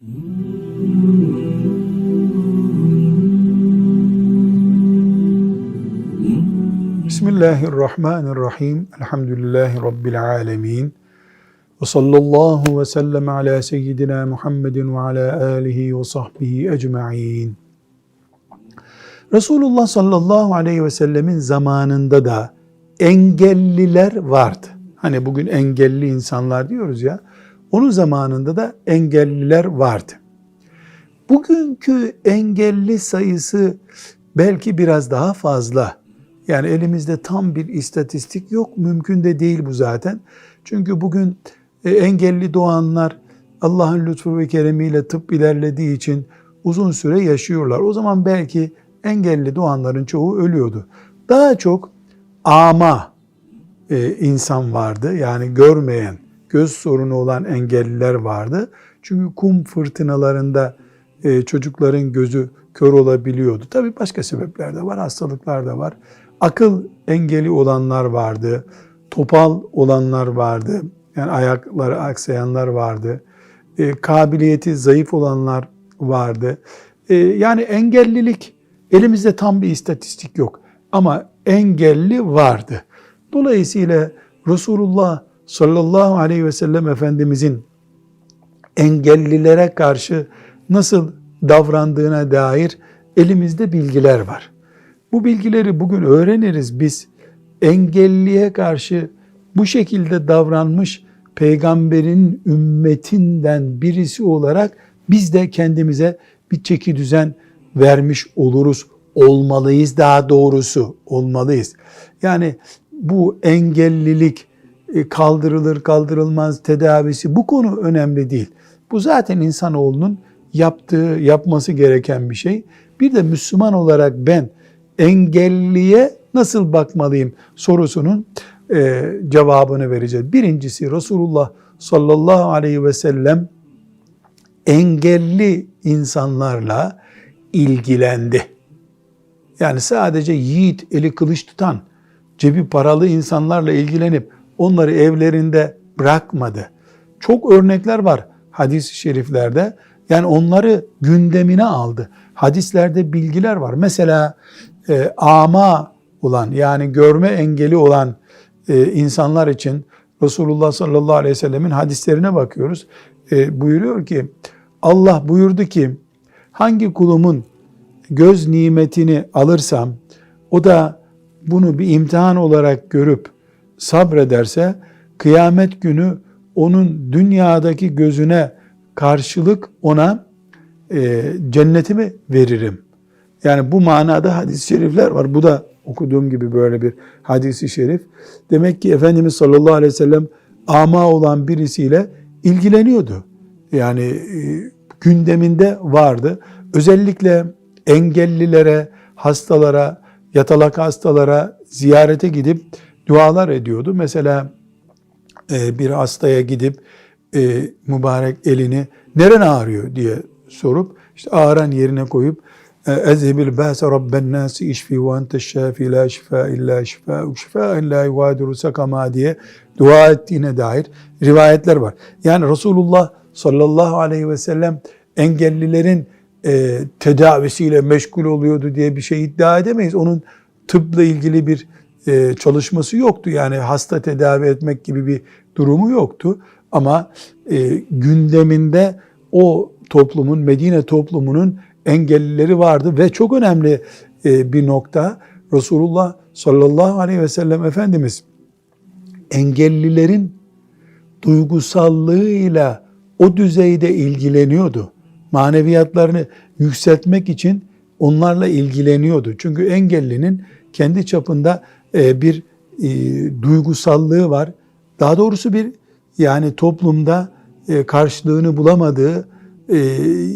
Bismillahirrahmanirrahim. Elhamdülillahi Rabbil alemin. Ve sallallahu ve sellem ala seyyidina Muhammedin ve ala alihi ve sahbihi ecma'in. Resulullah sallallahu aleyhi ve sellemin zamanında da engelliler vardı. Hani bugün engelli insanlar diyoruz ya. Onun zamanında da engelliler vardı. Bugünkü engelli sayısı belki biraz daha fazla. Yani elimizde tam bir istatistik yok. Mümkün de değil bu zaten. Çünkü bugün e, engelli doğanlar Allah'ın lütfu ve keremiyle tıp ilerlediği için uzun süre yaşıyorlar. O zaman belki engelli doğanların çoğu ölüyordu. Daha çok ama e, insan vardı. Yani görmeyen, göz sorunu olan engelliler vardı. Çünkü kum fırtınalarında e, çocukların gözü kör olabiliyordu. Tabii başka sebepler de var, hastalıklar da var. Akıl engeli olanlar vardı, topal olanlar vardı, yani ayakları aksayanlar vardı, e, kabiliyeti zayıf olanlar vardı. E, yani engellilik, elimizde tam bir istatistik yok ama engelli vardı. Dolayısıyla Resulullah sallallahu aleyhi ve sellem Efendimizin engellilere karşı nasıl davrandığına dair elimizde bilgiler var. Bu bilgileri bugün öğreniriz biz. Engelliye karşı bu şekilde davranmış peygamberin ümmetinden birisi olarak biz de kendimize bir çeki düzen vermiş oluruz. Olmalıyız daha doğrusu olmalıyız. Yani bu engellilik kaldırılır kaldırılmaz tedavisi bu konu önemli değil. Bu zaten insanoğlunun yaptığı, yapması gereken bir şey. Bir de Müslüman olarak ben engelliye nasıl bakmalıyım sorusunun e, cevabını vereceğiz. Birincisi Resulullah sallallahu aleyhi ve sellem engelli insanlarla ilgilendi. Yani sadece yiğit, eli kılıç tutan, cebi paralı insanlarla ilgilenip onları evlerinde bırakmadı. Çok örnekler var hadis-i şeriflerde. Yani onları gündemine aldı. Hadislerde bilgiler var. Mesela e, ama olan yani görme engeli olan e, insanlar için Resulullah sallallahu aleyhi ve sellemin hadislerine bakıyoruz. E, buyuruyor ki Allah buyurdu ki hangi kulumun göz nimetini alırsam o da bunu bir imtihan olarak görüp sabrederse kıyamet günü onun dünyadaki gözüne karşılık ona e, cennetimi veririm. Yani bu manada hadis-i şerifler var. Bu da okuduğum gibi böyle bir hadisi şerif. Demek ki Efendimiz sallallahu aleyhi ve sellem ama olan birisiyle ilgileniyordu. Yani e, gündeminde vardı. Özellikle engellilere, hastalara, yatalak hastalara ziyarete gidip dualar ediyordu. Mesela e, bir hastaya gidip e, mübarek elini neren ağrıyor diye sorup işte ağıran yerine koyup ezhibil bâse rabben nâsi işfi ve entes şâfi la şifâ illa şifâ şifâen la yuvâdiru sakama diye dua ettiğine dair rivayetler var. Yani Resulullah sallallahu aleyhi ve sellem engellilerin e, tedavisiyle meşgul oluyordu diye bir şey iddia edemeyiz. Onun tıpla ilgili bir e, çalışması yoktu. Yani hasta tedavi etmek gibi bir durumu yoktu. Ama e, gündeminde o toplumun, Medine toplumunun engellileri vardı ve çok önemli e, bir nokta Resulullah sallallahu aleyhi ve sellem Efendimiz engellilerin duygusallığıyla o düzeyde ilgileniyordu. Maneviyatlarını yükseltmek için onlarla ilgileniyordu. Çünkü engellinin kendi çapında bir e, duygusallığı var. Daha doğrusu bir yani toplumda karşılığını bulamadığı e,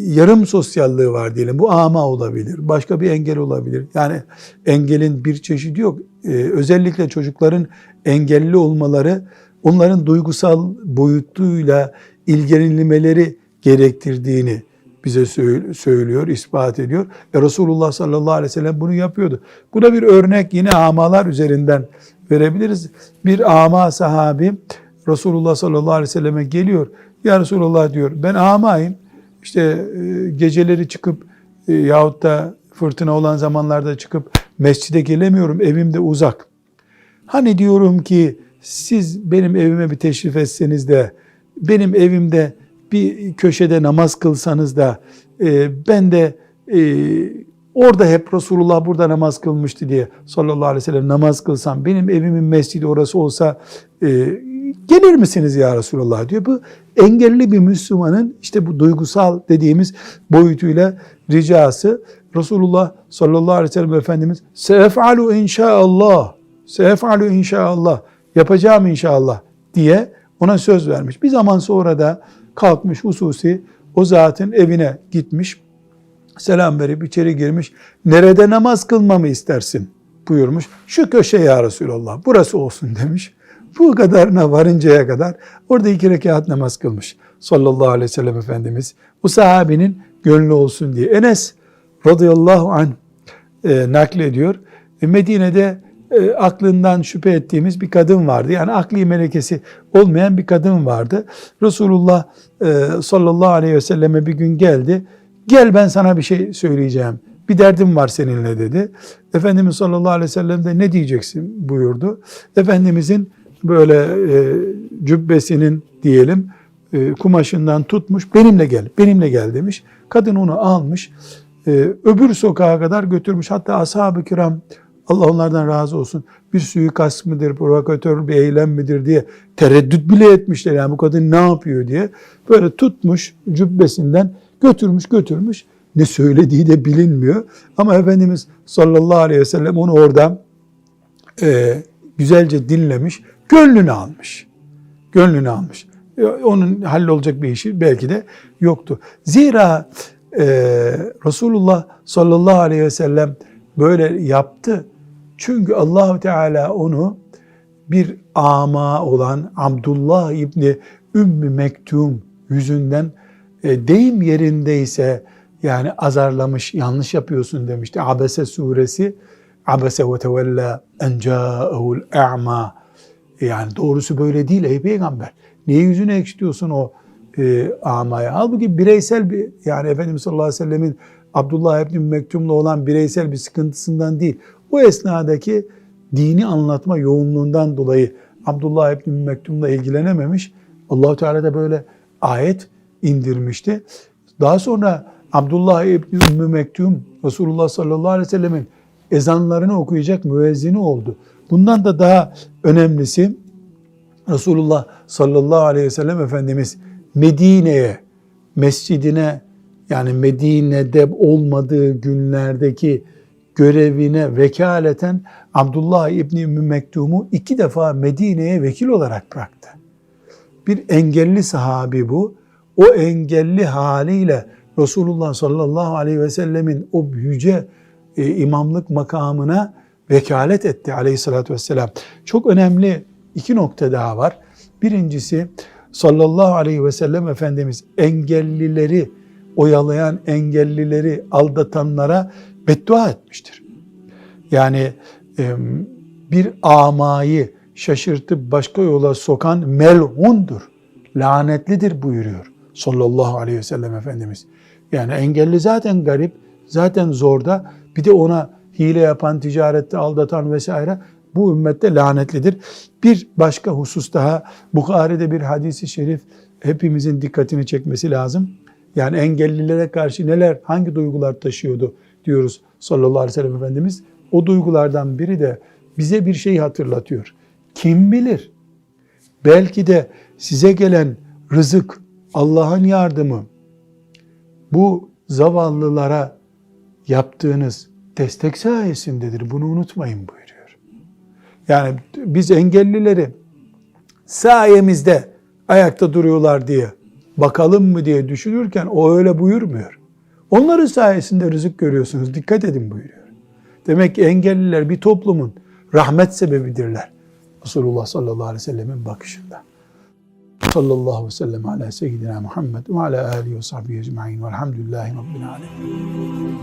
yarım sosyallığı var diyelim. Bu ama olabilir. Başka bir engel olabilir. Yani engelin bir çeşidi yok. E, özellikle çocukların engelli olmaları onların duygusal boyutuyla ilgilenilmeleri gerektirdiğini bize söylüyor, ispat ediyor. E Resulullah sallallahu aleyhi ve sellem bunu yapıyordu. Bu da bir örnek yine amalar üzerinden verebiliriz. Bir ama sahabi Resulullah sallallahu aleyhi ve selleme geliyor. Ya Resulullah diyor ben amayım işte e, geceleri çıkıp e, yahut da fırtına olan zamanlarda çıkıp mescide gelemiyorum evimde uzak. Hani diyorum ki siz benim evime bir teşrif etseniz de benim evimde bir köşede namaz kılsanız da e, ben de e, orada hep Resulullah burada namaz kılmıştı diye sallallahu aleyhi ve sellem namaz kılsam benim evimin mescidi orası olsa e, gelir misiniz ya Resulullah diyor. Bu engelli bir Müslümanın işte bu duygusal dediğimiz boyutuyla ricası Resulullah sallallahu aleyhi ve sellem Efendimiz sefalu inşaallah sefalu inşaallah yapacağım inşallah diye ona söz vermiş. Bir zaman sonra da kalkmış hususi o zatın evine gitmiş. Selam verip içeri girmiş. Nerede namaz kılmamı istersin buyurmuş. Şu köşe ya Resulallah burası olsun demiş. Bu kadarına varıncaya kadar orada iki rekat namaz kılmış. Sallallahu aleyhi ve sellem Efendimiz. Bu sahabinin gönlü olsun diye. Enes radıyallahu anh e, naklediyor. E, Medine'de e, aklından şüphe ettiğimiz bir kadın vardı. Yani akli melekesi olmayan bir kadın vardı. Resulullah e, sallallahu aleyhi ve selleme bir gün geldi. Gel ben sana bir şey söyleyeceğim. Bir derdim var seninle dedi. Efendimiz sallallahu aleyhi ve sellem de ne diyeceksin buyurdu. Efendimizin böyle e, cübbesinin diyelim e, kumaşından tutmuş benimle gel, benimle gel demiş. Kadın onu almış, e, öbür sokağa kadar götürmüş. Hatta ashab-ı kiram Allah onlardan razı olsun bir suikast mıdır, provokatör bir eylem midir diye tereddüt bile etmişler. Yani bu kadın ne yapıyor diye. Böyle tutmuş cübbesinden götürmüş götürmüş. Ne söylediği de bilinmiyor. Ama Efendimiz sallallahu aleyhi ve sellem onu orada e, güzelce dinlemiş. Gönlünü almış. Gönlünü almış. E, Onun hallolacak bir işi belki de yoktu. Zira e, Resulullah sallallahu aleyhi ve sellem böyle yaptı. Çünkü Allahu Teala onu bir ama olan Abdullah İbni Ümmü Mektum yüzünden e, deyim yerindeyse yani azarlamış, yanlış yapıyorsun demişti. Abese suresi Abese ve tevella en ca'ehul a'ma yani doğrusu böyle değil ey peygamber. Niye yüzünü ekşitiyorsun o e, amaya? Halbuki bireysel bir yani Efendimiz sallallahu aleyhi ve sellemin Abdullah ibn Mektum'la olan bireysel bir sıkıntısından değil. O esnadaki dini anlatma yoğunluğundan dolayı Abdullah ibn Mektum'la ilgilenememiş. Allahu Teala da böyle ayet indirmişti. Daha sonra Abdullah ibn Ümmü Mektum Resulullah sallallahu aleyhi ve sellemin ezanlarını okuyacak müezzini oldu. Bundan da daha önemlisi Resulullah sallallahu aleyhi ve sellem Efendimiz Medine'ye, mescidine yani Medine'de olmadığı günlerdeki görevine vekaleten Abdullah İbni Ümmü Mektum'u iki defa Medine'ye vekil olarak bıraktı. Bir engelli sahabi bu. O engelli haliyle Resulullah sallallahu aleyhi ve sellemin o yüce e, imamlık makamına vekalet etti aleyhissalatü vesselam. Çok önemli iki nokta daha var. Birincisi sallallahu aleyhi ve sellem Efendimiz engellileri oyalayan, engellileri aldatanlara beddua etmiştir. Yani bir amayı şaşırtıp başka yola sokan mel'undur, lanetlidir buyuruyor sallallahu aleyhi ve sellem Efendimiz. Yani engelli zaten garip, zaten zorda. Bir de ona hile yapan, ticarette aldatan vesaire bu ümmette lanetlidir. Bir başka husus daha Bukhari'de bir hadisi şerif hepimizin dikkatini çekmesi lazım. Yani engellilere karşı neler, hangi duygular taşıyordu diyoruz sallallahu aleyhi ve sellem Efendimiz. O duygulardan biri de bize bir şey hatırlatıyor. Kim bilir? Belki de size gelen rızık, Allah'ın yardımı, bu zavallılara yaptığınız destek sayesindedir. Bunu unutmayın buyuruyor. Yani biz engellileri sayemizde ayakta duruyorlar diye bakalım mı diye düşünürken o öyle buyurmuyor. Onların sayesinde rızık görüyorsunuz. Dikkat edin buyuruyor. Demek ki engelliler bir toplumun rahmet sebebidirler. Resulullah sallallahu aleyhi ve sellemin bakışında. Sallallahu aleyhi ve sellem ala seyyidina Muhammed ve ala alihi ve sahbihi ecma'in velhamdülillahi rabbil alemin.